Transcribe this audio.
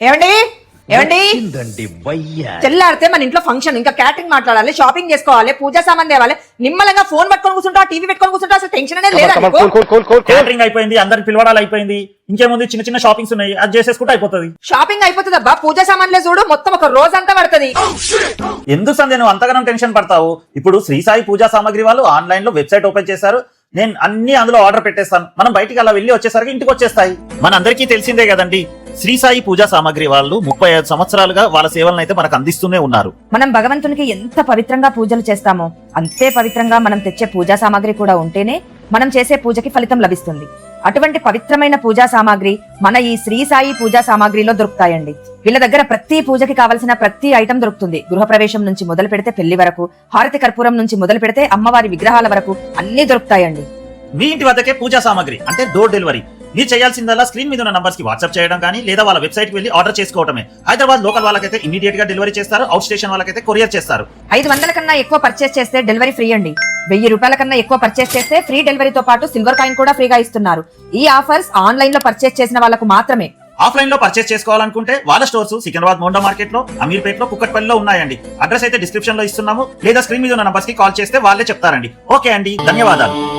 ఏమండి? ఏమండి? తెల్లారితే మన ఇంట్లో ఫంక్షన్ ఇంకా క్యాటరింగ్ మాట్లాడాలి షాపింగ్ చేసుకోవాలి పూజా సామాన్ తేవాలి నిమ్మలంగా ఫోన్ పట్టుకొని కూర్చుంటా టీవీ పెట్టుకొని కూర్చుంటా అసలు టెన్షన్ అనేది లేదా? క్యాటరింగ్ అయిపోయింది అందరికి పిలవడాలు అయిపోయింది ఇంకేముంది చిన్న చిన్న షాపింగ్స్ ఉన్నాయి అది చేసేసుకుంటే అయిపోతుంది. షాపింగ్ అయిపోతుంది అబ్బా పూజా సామాన్లే చూడు మొత్తం ఒక రోజంతా పడుతుంది. ఎందుకు సంధ్య నువ్వు అంతగానం టెన్షన్ పడతావు? ఇప్పుడు శ్రీ సాయి పూజా సామాగ్రి వాళ్ళు ఆన్లైన్లో వెబ్సైట్ ఓపెన్ చేశారు నేను అన్ని అందులో ఆర్డర్ పెట్టేస్తాను. మనం బయటికి అలా వెళ్ళి వచ్చేసరికి ఇంటికి వచ్చేస్తాయి. మన అందరికీ తెలిసిందే కదండి శ్రీ సాయి పూజా సామాగ్రి వాళ్ళు ముప్పై ఐదు సంవత్సరాలుగా వాళ్ళ సేవలను అయితే మనకు అందిస్తూనే ఉన్నారు. మనం భగవంతునికి ఎంత పవిత్రంగా పూజలు చేస్తామో అంతే పవిత్రంగా మనం తెచ్చే పూజా సామాగ్రి కూడా ఉంటేనే మనం చేసే పూజకి ఫలితం లభిస్తుంది. అటువంటి పవిత్రమైన పూజా సామాగ్రి మన ఈ శ్రీ సాయి పూజా సామాగ్రిలో దొరుకుతాయండి. వీళ్ళ దగ్గర ప్రతి పూజకి కావలసిన ప్రతి ఐటమ్ దొరుకుతుంది. గృహప్రవేశం నుంచి మొదలు పెడితే పెళ్ళి వరకు హారతి కర్పూరం నుంచి మొదలు పెడితే అమ్మవారి విగ్రహాల వరకు అన్ని దొరుకుతాయండి. మీ ఇంటి వద్దకే పూజా సామాగ్రి అంటే డోర్ డెలివరీ. మీరు చేయాల్సిందల్లా స్క్రీన్ మీద ఉన్న నంబర్స్కి వాట్సాప్ చేయడం కానీ లేదా వాళ్ళ వెబ్సైట్కి వెళ్ళి ఆర్డర్ చేసుకోవడమే హైదరాబాద్ లోకల్ వాళ్ళకైతే ఇమీడియట్గా డెలివరీ చేస్తారు అవుట్ స్టేషన్ వాళ్ళకైతే కొరియర్ చేస్తారు. ఐదు వందల కన్నా ఎక్కువ పర్చేస్ చేస్తే డెలివరీ ఫ్రీ అండి. వెయ్యి రూపాయల కన్నా ఎక్కువ పర్చేస్ చేస్తే ఫ్రీ డెలివరీతో పాటు సిల్వర్ కాయిన్ కూడా ఫ్రీగా ఇస్తున్నారు. ఈ ఆఫర్స్ ఆన్లైన్లో పర్చేస్ చేసిన వాళ్ళకు మాత్రమే. ఆఫ్లైన్లో పర్చేస్ చేసుకోవాలనుకుంటే వాళ్ళ స్టోర్స్ సికింద్రాబాద్ మోండా మార్కెట్లో అమీర్పేట్లో కుక్కట్పల్లిలో ఉన్నాయండి. అడ్రస్ అయితే డిస్క్రిప్షన్లో ఇస్తున్నాము. లేదా స్క్రీన్ మీద ఉన్న నంబర్స్కి కాల్ చేస్తే వాళ్ళే చెప్తారండి. ఓకే అండి. ధన్యవాదాలు.